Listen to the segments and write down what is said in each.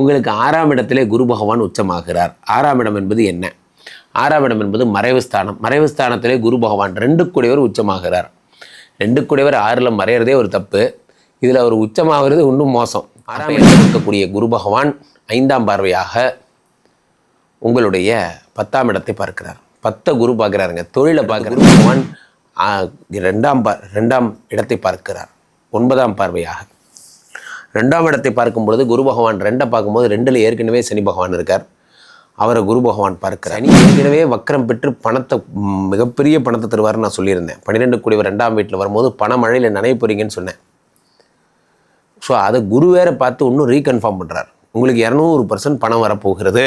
உங்களுக்கு ஆறாம் இடத்திலே குரு பகவான் உச்சமாகிறார். ஆறாம் இடம் என்பது என்ன? ஆறாம் இடம் என்பது மறைவு ஸ்தானம். மறைவு ஸ்தானத்திலே குரு பகவான் ரெண்டு கூடியவர் உச்சமாகிறார். ரெண்டு கூடியவர் ஆறில் மறையிறதே ஒரு தப்பு. இதில் அவர் உச்சமாகிறது இன்னும் மோசம். ஆறாம் இடத்தில் இருக்கக்கூடிய குரு பகவான் ஐந்தாம் பார்வையாக உங்களுடைய பத்தாம் இடத்தை பார்க்கிறார். பத்தை குரு பார்க்குறாருங்க. தொழிலை பார்க்குற குரு பகவான் ரெண்டாம் பா ரெண்டாம் இடத்தை பார்க்கிறார். ஒன்பதாம் பார்வையாக. ரெண்டாம் இடத்தை பார்க்கும் பொழுது குரு பகவான் ரெண்டை பார்க்கும்போது ரெண்டில் ஏற்கனவே சனி பகவான் இருக்கார். அவரை குரு பகவான் பார்க்கிறார். சனி ஏற்கனவே வக்கரம் பெற்று பணத்தை மிகப்பெரிய பணத்தை தருவார்னு நான் சொல்லியிருந்தேன். பன்னிரெண்டு கூடியவர் ரெண்டாம் வீட்டில் வரும்போது பண மழையில் நனைய போறீங்கன்னு சொன்னேன். ஸோ அதை குரு வேற பார்த்து இன்னும் ரீகன்ஃபார்ம் பண்ணுறார் உங்களுக்கு இரநூறு பர்சன்ட் பணம் வரப்போகிறது.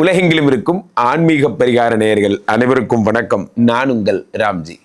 உலகெங்கிலும் இருக்கும் ஆன்மீக பரிகார நேயர்கள் அனைவருக்கும் வணக்கம். நான் உங்கள் ராம்ஜி.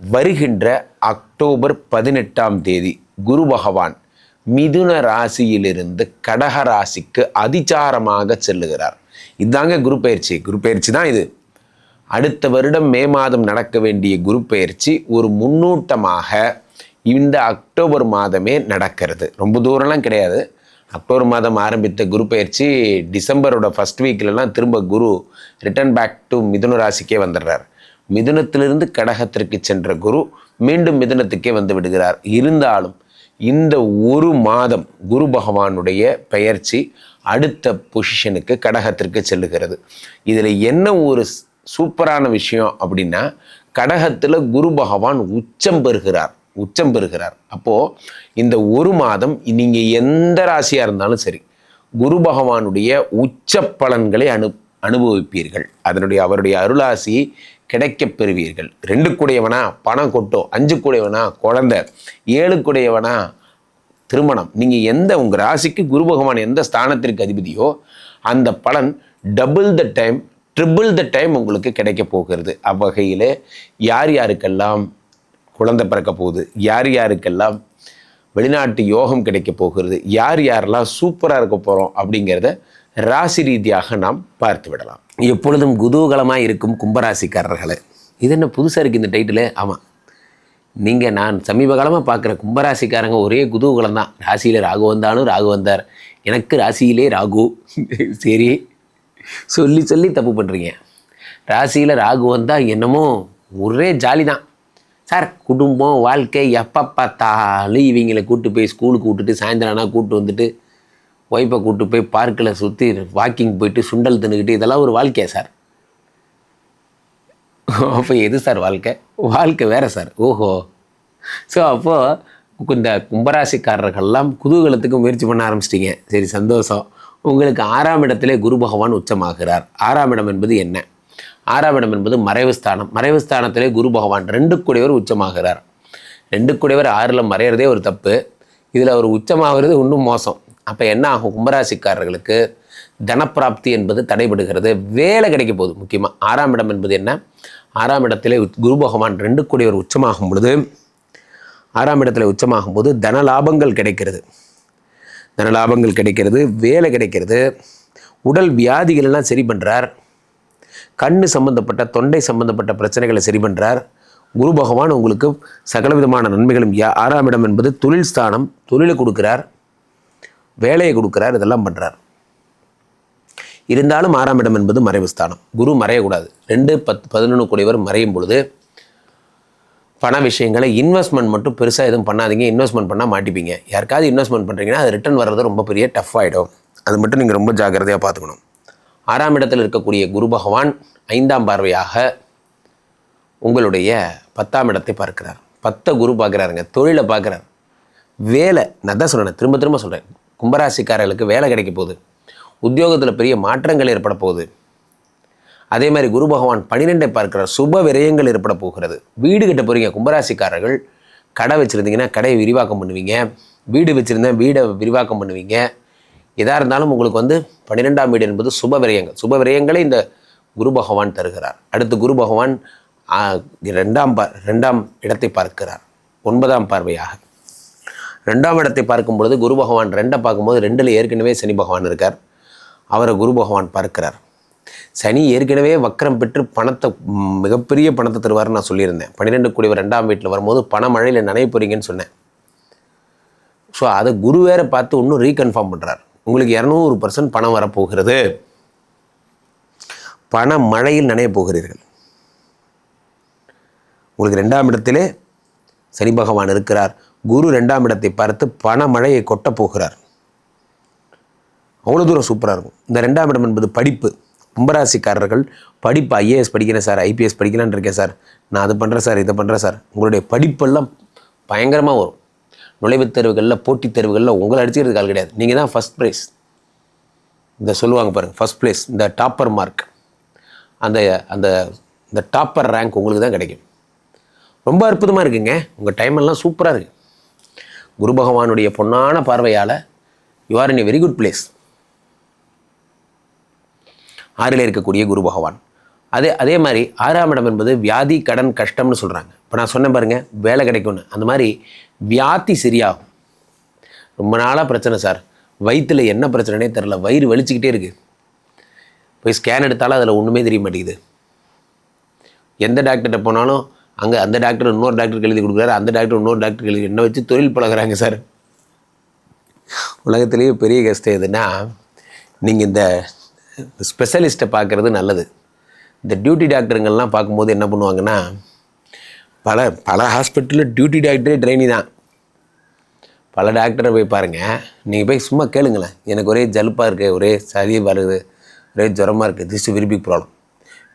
வருகின்ற அக்டோபர் பதினெட்டாம் தேதி குரு பகவான் மிதுன ராசியிலிருந்து கடக ராசிக்கு அதிச்சாரமாக செல்லுகிறார். இதாங்க குரு பயிற்சி. குரு பயிற்சி தான் இது. அடுத்த வருடம் மே மாதம் நடக்க வேண்டிய குரு பயிற்சி ஒரு முன்னூட்டமாக இந்த அக்டோபர் மாதமே நடக்கிறது. ரொம்ப தூரம்லாம் கிடையாது. அக்டோபர் மாதம் ஆரம்பித்த குரு பயிற்சி டிசம்பரோட ஃபர்ஸ்ட் வீக்லலாம் திரும்ப குரு ரிட்டர்ன் பேக் டு மிதுன ராசிக்கே வந்துடுறார். மிதுனத்திலிருந்து கடகத்திற்கு சென்ற குரு மீண்டும் மிதுனத்துக்கே வந்து விடுகிறார். இருந்தாலும் இந்த ஒரு மாதம் குரு பகவானுடைய பெயர்ச்சி அடுத்த பொசிஷனுக்கு கடகத்திற்கு செல்லுகிறது. இதில் என்ன ஒரு சூப்பரான விஷயம் அப்படின்னா கடகத்தில் குரு பகவான் உச்சம் பெறுகிறார். உச்சம் பெறுகிறார். அப்போது இந்த ஒரு மாதம் நீங்கள் எந்த ராசியாக இருந்தாலும் சரி குரு பகவானுடைய உச்ச பலன்களை அனு அனுபவிப்பீர்கள். அதனுடைய அவருடைய அருளாசி கிடைக்கப் பெறுவீர்கள். ரெண்டு கூடையவனா பணம் கொட்டும் அஞ்சு கூடையவனா குழந்தை ஏழு கூடையவனா திருமணம். நீங்கள் எந்த உங்கள் ராசிக்கு குரு பகவான் எந்த ஸ்தானத்திற்கு அதிபதியோ அந்த பலன் double the time triple the time உங்களுக்கு கிடைக்க போகிறது. அவ்வகையில் யார் யாருக்கெல்லாம் குழந்தை பிறக்க போகுது. யார் யாருக்கெல்லாம் வெளிநாட்டு யோகம் கிடைக்க போகிறது யார் யாரெல்லாம் சூப்பராக இருக்க போகிறோம் அப்படிங்கிறத ராசி ரீதியாக நாம் பார்த்து விடலாம். எப்பொழுதும் குதூகலமாக இருக்கும் கும்பராசிக்காரர்களே. இது என்ன புதுசாக இருக்குது இந்த டைட்டில் ஆமாம் நீங்கள் நான் சமீப காலமாக பார்க்குற கும்பராசிக்காரங்க ஒரே குதூகலம் தான். ராசியில் ராகு வந்தாலும் ராகு வந்தார். எனக்கு ராசியிலே ராகு. சரி. சொல்லி சொல்லி தப்பு பண்ணுறீங்க ராசியில் ராகு வந்தால் என்னமோ ஒரே ஜாலி தான். சார் குடும்பம் வாழ்க்கை எப்போ பார்த்தாலும் இவங்களை கூட்டு போய் ஸ்கூலுக்கு விட்டுட்டு சாயந்தரம் ஆனால் கூப்பிட்டு வந்துட்டு ஒய்ஃபை கூப்பிட்டு போய் பார்க்கில் சுற்றி வாக்கிங் போயிட்டு சுண்டல் தின்னுக்கிட்டு இதெல்லாம் ஒரு வாழ்க்கையா சார்? அப்போ எது சார் வாழ்க்கை? வாழ்க்கை வேறு சார். ஓஹோ. ஸோ அப்போது இந்த கும்பராசிக்காரர்கள்லாம் குதூகலத்துக்கு முயற்சி பண்ண ஆரம்பிச்சிட்டிங்க. சரி சந்தோஷம். உங்களுக்கு ஆறாம் இடத்திலே குரு பகவான் உச்சமாகிறார். ஆறாம் இடம் என்பது என்ன? ஆறாம் இடம் என்பது மறைவு ஸ்தானம். மறைவு ஸ்தானத்திலே குரு பகவான் ரெண்டு கூடியவர் உச்சமாகிறார். ரெண்டு கூடியவர் ஆறில் மறையிறதே ஒரு தப்பு. இதில் அவர் உச்சமாகிறது இன்னும் மோசம். அப்போ என்ன ஆகும்? கும்பராசிக்காரர்களுக்கு தனப்பிராப்தி என்பது தடைபடுகிறது. வேலை கிடைக்க போகுது. முக்கியமாக ஆறாம் இடம் என்பது என்ன? ஆறாம் இடத்திலே குரு பகவான் ரெண்டு கூடியவர் உச்சமாகும் பொழுது ஆறாம் இடத்துல உச்சமாகும் போது தன லாபங்கள் கிடைக்கிறது. தன லாபங்கள் கிடைக்கிறது வேலை கிடைக்கிறது. உடல் வியாதிகளெல்லாம் சரி பண்ணுறார் கண்ணு சம்பந்தப்பட்ட தொண்டை சம்பந்தப்பட்ட பிரச்சனைகளை சரி பண்ணுறார் குரு பகவான் உங்களுக்கு சகலவிதமான நன்மைகளும் யா ஆறாம் இடம் என்பது தொழில் ஸ்தானம் தொழிலை கொடுக்குறார் வேலையை கொடுக்குறார் இதெல்லாம் பண்ணுறார் இருந்தாலும் ஆறாம் இடம் என்பது மறைவு ஸ்தானம். குரு மறையக்கூடாது. ரெண்டு பத்து பதினொன்று கூடியவர் மறையும் பொழுது பண விஷயங்களை இன்வெஸ்ட்மெண்ட் மட்டும் பெருசாக எதுவும் பண்ணாதீங்க. இன்வெஸ்ட்மெண்ட் பண்ணால் மாட்டிப்பீங்க. யாருக்காவது இன்வெஸ்ட்மெண்ட் பண்ணுறீங்கன்னா அது ரிட்டர்ன் வர்றது ரொம்ப பெரிய டஃப் ஆகிடும் அது மட்டும் நீங்கள் ரொம்ப ஜாக்கிரதையாக பார்த்துக்கணும். ஆறாம் இடத்தில் இருக்கக்கூடிய குரு பகவான் ஐந்தாம் பார்வையாக உங்களுடைய பத்தாம் இடத்தை பார்க்கிறார். பத்தை குரு பார்க்குறாருங்க தொழிலை பார்க்குறார். வேலை நான் தான் சொல்கிறேன் திரும்ப திரும்ப சொல்கிறேன் கும்பராசிக்காரர்களுக்கு வேலை கிடைக்க போகுது. உத்தியோகத்தில் பெரிய மாற்றங்கள் ஏற்பட போகுது. அதே மாதிரி குரு பகவான் பன்னிரெண்டை பார்க்கிறார் சுப விரயங்கள் ஏற்பட போகிறது. வீடு கட்ட போகிறீங்க கும்பராசிக்காரர்கள் கடை வச்சுருந்தீங்கன்னா கடையை விரிவாக்கம் பண்ணுவீங்க. வீடு வச்சுருந்தேன் வீடை விரிவாக்கம் பண்ணுவீங்க. எதாக இருந்தாலும் உங்களுக்கு வந்து பன்னிரெண்டாம் வீடு என்பது சுப விரயங்கள். சுப விரயங்களை இந்த குரு பகவான் தருகிறார். அடுத்து குரு பகவான் ரெண்டாம் பார் ரெண்டாம் இடத்தை பார்க்கிறார். ஒன்பதாம் பார்வையாக. ரெண்டாம் இடத்தை பார்க்கும் பொழுது குரு பகவான் ரெண்டை பார்க்கும்போது ரெண்டில் ஏற்கனவே சனி பகவான் இருக்கார். அவரை குரு பகவான் பார்க்கிறார். சனி ஏற்கனவே வக்கரம் பெற்று பணத்தை மிகப்பெரிய பணத்தை தருவார்னு நான் சொல்லியிருந்தேன். பன்னிரெண்டு கூடியவர் ரெண்டாம் வீட்டில் வரும்போது பண மழையில் நனைய போகிறீங்கன்னு சொன்னேன். ஸோ அதை குரு வேற பார்த்து இன்னும் ரீகன்ஃபார்ம் பண்ணுறார் உங்களுக்கு இரநூறு பர்சன்ட் பணம் வரப்போகிறது. பண மழையில் நனைய போகிறீர்கள். உங்களுக்கு ரெண்டாம் இடத்திலே சனி பகவான் இருக்கிறார். குரு ரெண்டாம் இடத்தை பார்த்து பண மழையை போகிறார். அவ்வளோ தூரம் சூப்பராக இருக்கும். இந்த ரெண்டாம் இடம் என்பது படிப்பு. கும்பராசிக்காரர்கள் படிப்பு ஐஏஎஸ் படிக்கிறேன் சார் ஐபிஎஸ் படிக்கலான்னு இருக்கேன் சார். நான் அது பண்ணுறேன் சார் இதை பண்ணுறேன் சார். உங்களுடைய படிப்பெல்லாம் பயங்கரமாக வரும். நுழைவுத் தேர்வுகளில் போட்டித் தேர்வுகளில் உங்களை அடிச்சுக்கிறதுக்கு ஆள் கிடையாது. நீங்கள் தான் ஃபஸ்ட் ப்ரைஸ் இந்த சொல்லுவாங்க பாருங்கள் ஃபஸ்ட் ப்ளேஸ் இந்த டாப்பர் மார்க் அந்த அந்த இந்த டாப்பர் ரேங்க் உங்களுக்கு தான் கிடைக்கும். ரொம்ப அற்புதமாக இருக்குங்க. உங்கள் டைம் எல்லாம் சூப்பராக இருக்குது குரு பகவானுடைய பொன்னான பார்வையால் you are in a very good place ஆறில் இருக்கக்கூடிய குரு பகவான். அதே அதே மாதிரி ஆறாம் இடம் என்பது வியாதி கடன் கஷ்டம்னு சொல்கிறாங்க இப்போ நான் சொன்னேன் பாருங்கள் வேலை கிடைக்கும்னு. அந்த மாதிரி வியாதி சரியாகும். ரொம்ப நாளாக பிரச்சனை சார். வயிற்றில் என்ன பிரச்சனைனே தெரில வயிறு வலிச்சுக்கிட்டே இருக்குது போய் ஸ்கேன் எடுத்தாலும் அதில் ஒன்றுமே தெரிய மாட்டேங்குது. எந்த டாக்டர்கிட்ட போனாலும் அங்கே அந்த டாக்டர் இன்னொரு டாக்டருக்கு எழுதி கொடுக்குறாரு அந்த டாக்டர் இன்னொரு டாக்டருக்கு எழுதி என்ன வச்சு தொழில் பழகுறாங்க சார்? உலகத்திலேயே பெரிய கஷ்டம் எதுனா நீங்கள் இந்த ஸ்பெஷலிஸ்ட்டை பார்க்குறது நல்லது. இந்த டியூட்டி டாக்டருங்கள்லாம் பார்க்கும்போது என்ன பண்ணுவாங்கன்னா பல பல ஹாஸ்பிட்டலில் டியூட்டி டாக்டரே ட்ரைனி தான். பல டாக்டரை போய் பாருங்கள் நீங்கள் போய் சும்மா கேளுங்களேன். எனக்கு ஒரே ஜலுப்பாக இருக்குது ஒரே சளி வருது ஒரே ஜுரமாக இருக்குது this very problem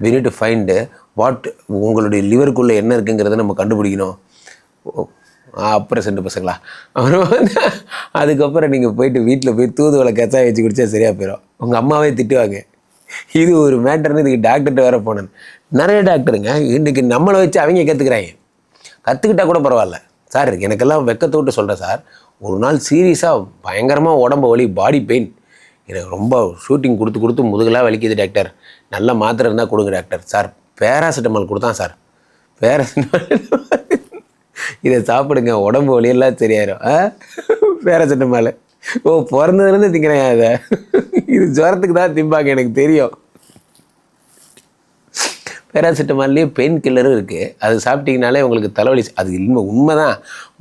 we need to find what உங்களுடைய லிவருக்குள்ளே என்ன இருக்குங்கிறத நம்ம கண்டுபிடிக்கணும். ஓ, அப்புறம் சென்று பசங்களா. அப்புறம் வந்து அதுக்கப்புறம் நீங்கள் போயிட்டு வீட்டில் போய் தூதுவளை கச்சா வச்சு குடித்தா சரியாக போயிடும் உங்கள் அம்மாவே திட்டுவாங்க. இது ஒரு மேட்டர்னு இதுக்கு டாக்டர்கிட்ட வேற போனேன். நிறைய டாக்டருங்க இன்றைக்கி நம்மளை வச்சு அவங்க கற்றுக்குறாங்க கற்றுக்கிட்டா கூட பரவாயில்ல. சார் எனக்கெல்லாம் வெக்கத்தோட்டு சொல்கிறேன் சார் ஒரு நாள் சீரியஸாக பயங்கரமாக உடம்பு வலி பாடி பெயின் எனக்கு ரொம்ப ஷூட்டிங் கொடுத்து கொடுத்து முதுகலாக வலிக்குது டாக்டர் நல்ல மாத்திரை இருந்தால் கொடுங்க டாக்டர் சார் பேராசிட்டமால் கொடுத்தான் சார் பேராசிட்டமால் இதை சாப்பிடுங்க உடம்பு வலியெல்லாம் சரியாயிரும். ஆ? பேராசிட்டமால் ஓ பிறந்ததுலேருந்து திங்கிறேன் அதை. இது ஜுரத்துக்கு தான் திம்பாங்க எனக்கு தெரியும். பேராசிட்டமால்லேயே பெயின் கில்லரும் இருக்குது அது சாப்பிட்டீங்கனாலே உங்களுக்கு தலைவலி அது இன்மை உண்மை தான்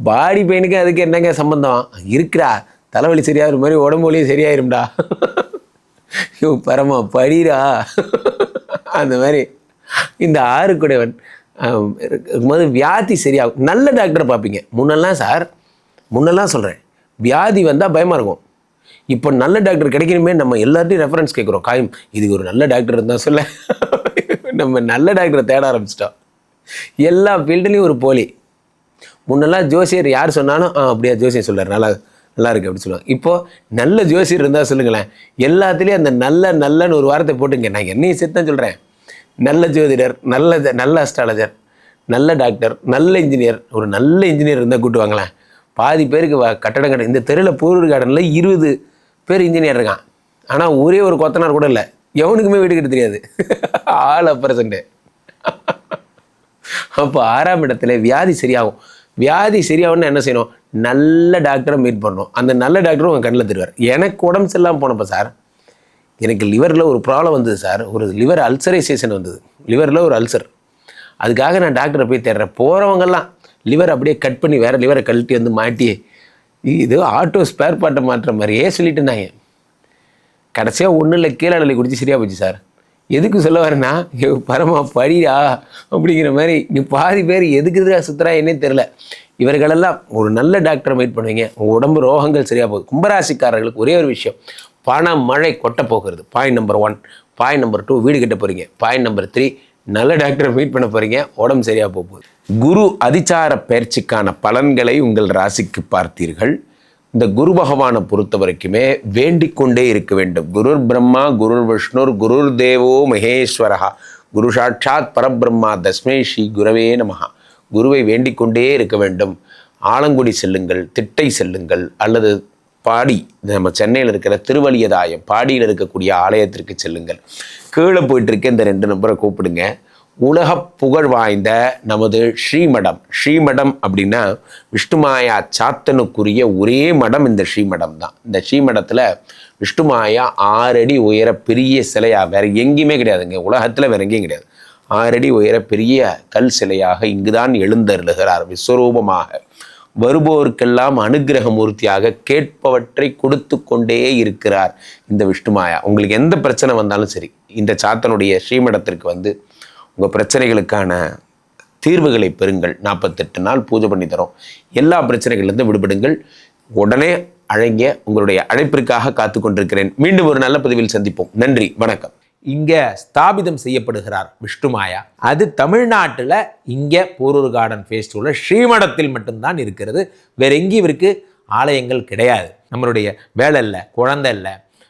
பாடி பெயினுக்கு அதுக்கு என்னங்க சம்பந்தம்? இருக்குடா. தலைவலி சரியாகிற மாதிரி உடம்பு வலியும் சரியாயிரும்டா. ஐயோ பரமா படிடா அந்த மாதிரி. இந்த ஆறு கூடவன் இருக்கும்போது வியாதி சரியாகும். நல்ல டாக்டரை பார்ப்பீங்க. முன்னெல்லாம் சார் முன்னெல்லாம் சொல்கிறேன் வியாதி வந்தால் பயமாக இருக்கும். இப்போ நல்ல டாக்டர் கிடைக்கணுமே நம்ம எல்லார்ட்டையும் ரெஃபரன்ஸ் கேட்குறோம் காயம் இதுக்கு ஒரு நல்ல டாக்டர் இருந்தால் சொல்ல. நம்ம நல்ல டாக்டரை தேட ஆரம்பிச்சிட்டோம். எல்லா ஃபீல்டுலேயும் ஒரு போலி. முன்னெல்லாம் ஜோசியர் யார் சொன்னாலும் ஆ அப்படியா ஜோசியர் சொல்கிறார் நல்லா நல்லா இருக்கு அப்படி சொல்லுவாங்க. இப்போது நல்ல ஜோசியர் இருந்தால் சொல்லுங்களேன். எல்லாத்துலேயும் அந்த நல்ல நல்லன்னு ஒரு வாரத்தை போட்டுங்க. நான் என்னையும் சேர்த்து சொல்கிறேன் நல்ல ஜோதிடர் நல்ல நல்ல அஸ்ட்ராலஜர் நல்ல டாக்டர் நல்ல இன்ஜினியர் ஒரு நல்ல இன்ஜினியர் இருந்தால் கூட்டு வாங்களேன் பாதி பேருக்கு வ- கட்டடம் கட்ட இந்த தெருவில் பூரூர் கார்டனில் இருபது பேர் இன்ஜினியர் இருக்கான். ஆனால் ஒரே ஒரு கொத்தனார் கூட இல்லை. எவனுக்குமே வீடு கட்ட தெரியாது. ஆள் அப்பரசண்டு அப்போ ஆறாம் இடத்துல வியாதி சரியாகும். வியாதி சரியாகும்னு என்ன செய்யணும்? நல்ல டாக்டரை மீட் பண்ணணும். அந்த நல்ல டாக்டரும் உங்கள் கண்ணில் தருவார். எனக்கு உடம்பு சரியில்லாமல் போனப்போ சார் எனக்கு லிவரில் ஒரு ப்ராப்ளம் வந்தது சார் ஒரு லிவர் அல்சரைசேஷன் வந்தது. லிவரில் ஒரு அல்சர் அதுக்காக நான் டாக்டரை போய் தேடுறேன். போகிறவங்கெல்லாம் லிவர் அப்படியே கட் பண்ணி வேறு லிவரை கழட்டி வந்து மாட்டி இது ஆட்டோ ஸ்பேர் பார்ட்டை மாட்டுற மாதிரியே சொல்லிட்டு கடைசியாக ஒன்றும் இல்லை கீழே அடலை குடிச்சு சரியாக போச்சு சார். எதுக்கு சொல்ல வரேன்னா பரமா படியா அப்படிங்கிற மாதிரி நீ பாதி பேர் எதுக்கு எதிராக என்னே தெரில இவர்களெல்லாம் ஒரு நல்ல டாக்டரை மீட் பண்ணுவீங்க. உங்கள் உடம்பு ரோகங்கள் சரியாக போகுது. கும்பராசிக்காரர்களுக்கு ஒரே ஒரு விஷயம். பண மழை கொட்ட போகிறது. Point number one point number two வீடு கட்ட போகிறீங்க பாயிண்ட் நம்பர் த்ரீ நல்ல டாக்டரை மீட் பண்ண போகிறீங்க உடம்பு சரியாக போகுது. குரு அதிச்சார பயிற்சிக்கான பலன்களை உங்கள் ராசிக்கு பார்த்தீர்கள். இந்த குரு பகவானை பொறுத்த வரைக்குமே வேண்டிக் கொண்டே இருக்க வேண்டும். குருர் பிரம்மா குருர் விஷ்ணுர் குருர் தேவோ மகேஸ்வரகா குரு சாட்சாத் பரபிரம்மா தஸ்மே ஸ்ரீ குரவே நமஹா. குருவை வேண்டிக் கொண்டே இருக்க வேண்டும். ஆலங்குடி செல்லுங்கள் திட்டை செல்லுங்கள் அல்லது பாடி நம்ம சென்னையில் இருக்கிற திருவலியதாயம் பாடியில் இருக்கக்கூடிய ஆலயத்திற்கு செல்லுங்கள். கீழே போயிட்டு இருக்க இந்த ரெண்டு நம்பரை கூப்பிடுங்க. உலக புகழ் வாய்ந்த நமது ஸ்ரீமடம். ஸ்ரீமடம் அப்படின்னா விஷ்ணுமாயா சாத்தனுக்குரிய ஒரே மடம் இந்த ஸ்ரீமடம் தான். இந்த ஸ்ரீமடத்தில் விஷ்ணுமாயா ஆறடி உயர பெரிய சிலையாக வேற எங்கேயுமே கிடையாதுங்க. உலகத்தில் வேற எங்கேயும் கிடையாது. ஆறடி உயர பெரிய கல் சிலையாக இங்குதான் எழுந்தருளுகிறார் விஸ்வரூபமாக. வருபவர்க்கெல்லாம் அனுக்கிரக மூர்த்தியாக கேட்பவற்றை கொடுத்து கொண்டே இருக்கிறார் இந்த விஷ்ணுமாயா. உங்களுக்கு எந்த பிரச்சனை வந்தாலும் சரி இந்த சாத்தனுடைய ஸ்ரீமடத்திற்கு வந்து உங்கள் பிரச்சனைகளுக்கான தீர்வுகளை பெறுங்கள். நாற்பத்தெட்டு நாள் பூஜை பண்ணி தரோம். எல்லா பிரச்சனைகள்லேருந்து விடுபடுங்கள். உடனே அழங்கிய உங்களுடைய அழைப்பிற்காக காத்து கொண்டிருக்கிறேன். மீண்டும் ஒரு நல்ல பதிவில் சந்திப்போம். நன்றி. வணக்கம். இங்கே ஸ்தாபிதம் செய்யப்படுகிறார் விஷ்ணுமாயா அது தமிழ்நாட்டில் இங்கே போரூர் கார்டன் ஃபேஸ்டிவலில் ஸ்ரீமடத்தில் மட்டும்தான் இருக்கிறது. வேற எங்கேயும் இவருக்கு ஆலயங்கள் கிடையாது. நம்மளுடைய வேலை இல்லை குழந்தை இல்லை